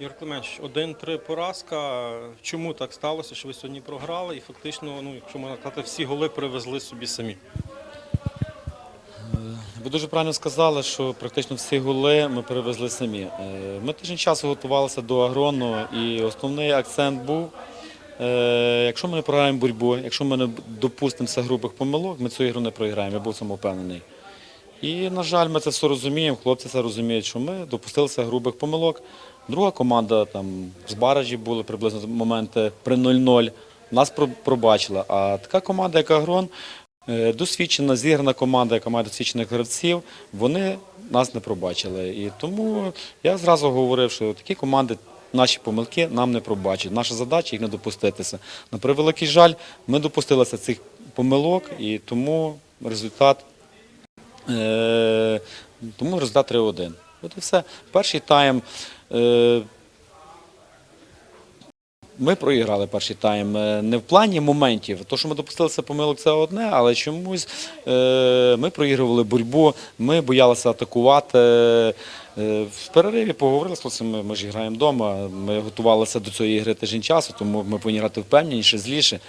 Ігор Клименч, 1-3 поразка. Чому так сталося, що ви сьогодні програли? І фактично, ну, якщо можна сказати, всі голи привезли собі самі. Ви дуже правильно сказали, що практично всі голи ми перевезли самі. Е, Ми тиждень часу готувалися до агрону, і основний акцент був. е, Якщо ми не програємо боротьбу, якщо ми не допустимося грубих помилок, ми цю ігру не програємо, я був цьому впевнений. І, на жаль, ми це все розуміємо, хлопці це розуміють, що ми допустилися грубих помилок. Друга команда там з баражі були приблизно моменти при 0-0. Нас пробачила. А така команда, як Агрон, е, досвідчена, зіграна команда, яка має досвідчених гравців, вони нас не пробачили. І тому я зразу говорив, що такі команди. Наші помилки нам не пробачать. Наша задача їх не допуститися. На превеликий жаль, ми допустилися цих помилок, і тому результат Е, тому результат 3-1. От і все. Перший тайм. Е, ми проіграли перший тайм е, не в плані моментів. То, що ми допустилися помилок, це одне, але чомусь е, ми проігрували боротьбу, ми боялися атакувати. В перериві поговорили з хлопцями, ми ж граємо вдома. Ми готувалися до цієї ігри тиждень часу, тому ми повинні грати впевненіше, зліше.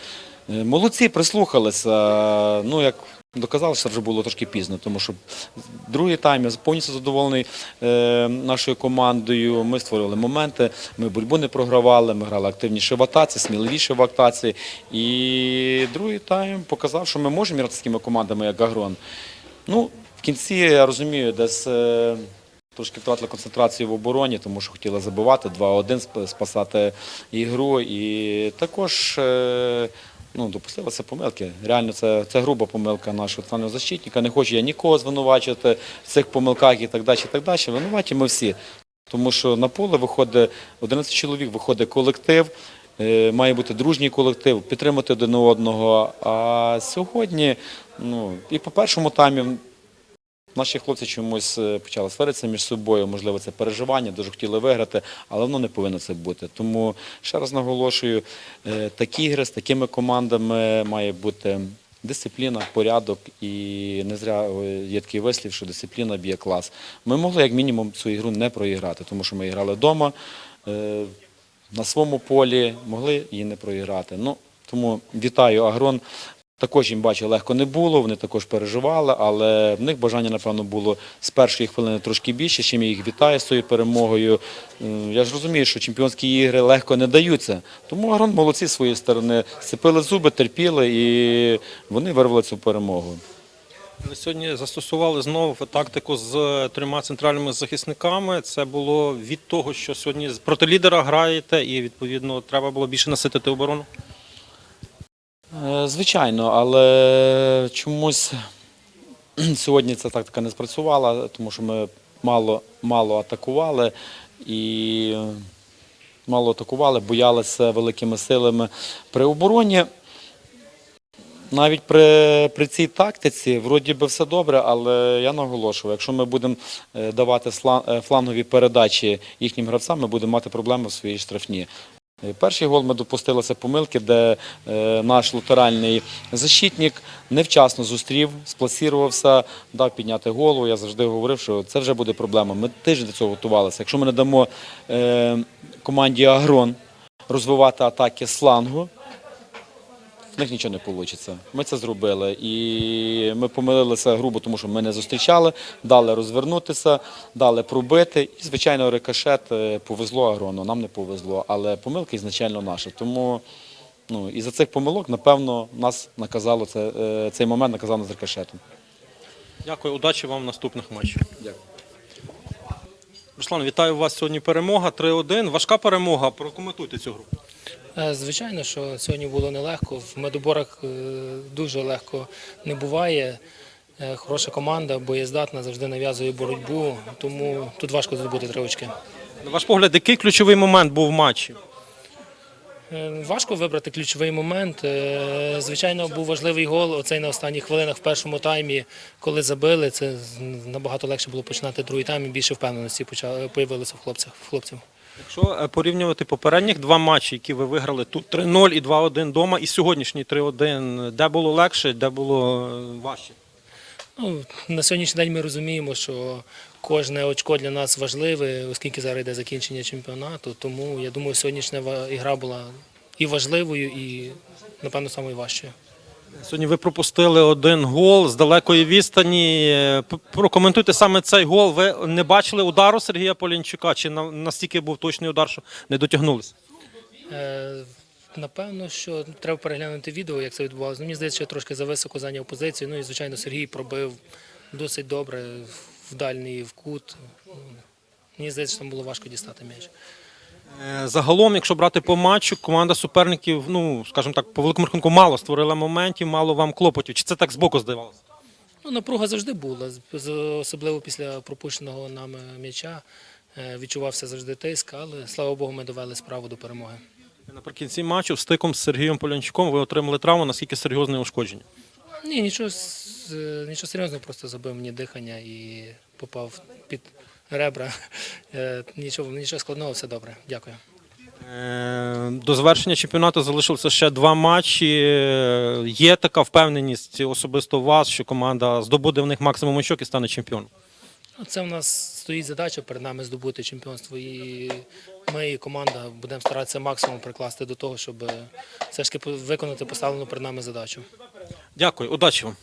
Молодці, прислухалися. Ну, як доказали, що вже було трошки пізно, тому що другий тайм я повністю задоволений е, нашою командою. Ми створювали моменти, ми боротьбу не програвали, ми грали активніше в атаці, сміливіше в атаці. І другий тайм показав, що ми можемо грати з такими командами, як Агрон. Ну, в кінці я розумію, десь. е, Трошки втратили концентрацію в обороні, тому що хотіли забивати 2-1, спасати ігру. І також е, ну, допустилися помилки. Реально, це, це груба помилка нашого центрального защитника. Не хочу я нікого звинувачувати в цих помилках і так далі. І так далі. Винуваті ми всі. Тому що на поле виходить 11 чоловік, виходить колектив. е, Має бути дружній колектив, підтримати один одного. А сьогодні, ну і по першому таймі Наші хлопці чомусь е, почали сваритися між собою, можливо, це переживання, дуже хотіли виграти, але воно не повинно це бути. Тому ще раз наголошую, е, такі ігри з такими командами має бути дисципліна, порядок і не зря е, є такий вислів, що дисципліна б'є клас. Ми могли як мінімум цю ігру не проіграти, тому що ми грали вдома на своєму полі, могли її не проіграти. Ну, тому вітаю Агрон. Також їм бачу, легко не було, вони також переживали, але в них бажання, напевно, було з першої хвилини трошки більше, чим я їх вітаю з цією перемогою. Я ж розумію, що чемпіонські ігри легко не даються. Тому Агрон молодці з своєї сторони сцепили зуби, терпіли і вони вирвали цю перемогу. Ви сьогодні застосували знову тактику з трьома центральними захисниками. Це було від того, що сьогодні проти лідера граєте, і відповідно треба було більше наситити оборону. Е, Звичайно, але чомусь сьогодні ця тактика не спрацювала, тому що ми мало, мало атакували і мало атакували, боялися великими силами. При обороні навіть при, при цій тактиці вроді би все добре, але я наголошую, якщо ми будемо е, давати е, флангові передачі їхнім гравцям, ми будемо мати проблеми в своїй штрафні. Перший гол ми допустилися помилки, де е, наш латеральний защитник невчасно зустрів, спласірувався, дав підняти голову. Я завжди говорив, що це вже буде проблема. Ми тиждень до цього готувалися. Якщо ми не дамо е, команді Агрон розвивати атаки з флангу, в них нічого не вийде. Ми це зробили. І ми помилилися грубо, тому що ми не зустрічали, дали розвернутися, дали пробити. І, звичайно, рикошет е, повезло агрону, нам не повезло, але помилка ізначально наша. Тому ну, і за цих помилок, напевно, нас наказало це, е, цей момент наказав нас рикошетом. Дякую, удачі вам в наступних матчах. Дякую. Руслан, вітаю вас сьогодні. Перемога 3-1. Важка перемога. Прокоментуйте цю гру. Е, Звичайно, що сьогодні було нелегко. В медоборах е, дуже легко не буває. Е, Хороша команда, боєздатна, завжди нав'язує боротьбу, тому тут важко здобути три очки. На ваш погляд, який ключовий момент був в матчі? Е, Важко вибрати ключовий момент. Е, Звичайно, був важливий гол. Оцей на останніх хвилинах в першому таймі, коли забили. Це набагато легше було починати другий тайм і більше впевненості появилося в хлопцях. В хлопців. Якщо е, порівнювати попередніх два матчі, які ви виграли, тут 3-0 і 2-1 вдома, і сьогоднішній 3-1, де було легше, де було е, важче? Ну, на сьогоднішній день ми розуміємо, що Кожне очко для нас важливе, оскільки зараз йде закінчення чемпіонату. Тому я думаю, сьогоднішня ігра була і важливою, і, напевно, самою важчою. Сьогодні ви пропустили один гол з далекої відстані. Прокоментуйте саме цей гол. Ви не бачили удару Сергія Полінчука? Чи настільки був точний удар, що не дотягнулися? Е, Напевно, що треба переглянути відео, як це відбувалося. Ну, Мені здається, що я трошки зависоко зайняв позицію. Ну і звичайно, Сергій пробив досить добре в дальній в кут. Мені здається, що там було важко дістати м'яч. Е, Загалом, якщо брати по матчу, команда суперників, ну скажімо так, по великому рахунку мало створила моментів, мало вам клопотів. Чи це так збоку здавалося? Ну, напруга завжди була, особливо після пропущеного нами м'яча. Е, Відчувався завжди тиск, але слава Богу, ми довели справу до перемоги. Наприкінці матчу стиком з Сергієм Полянчуком ви отримали травму, наскільки серйозне ушкодження? Ні, нічого, е, нічого серйозного, просто забив мені дихання і попав під ребра. Е, Нічого, нічого складного, все добре. Дякую. Е, До завершення чемпіонату залишилося ще два матчі. Е, Є така впевненість особисто у вас, що команда здобуде в них максимум очок і стане чемпіоном. Ну, Це у нас стоїть задача перед нами здобути чемпіонство. І ми, і команда, будемо старатися максимум прикласти до того, щоб все ж таки виконати поставлену перед нами задачу. Дякую, удачі вам.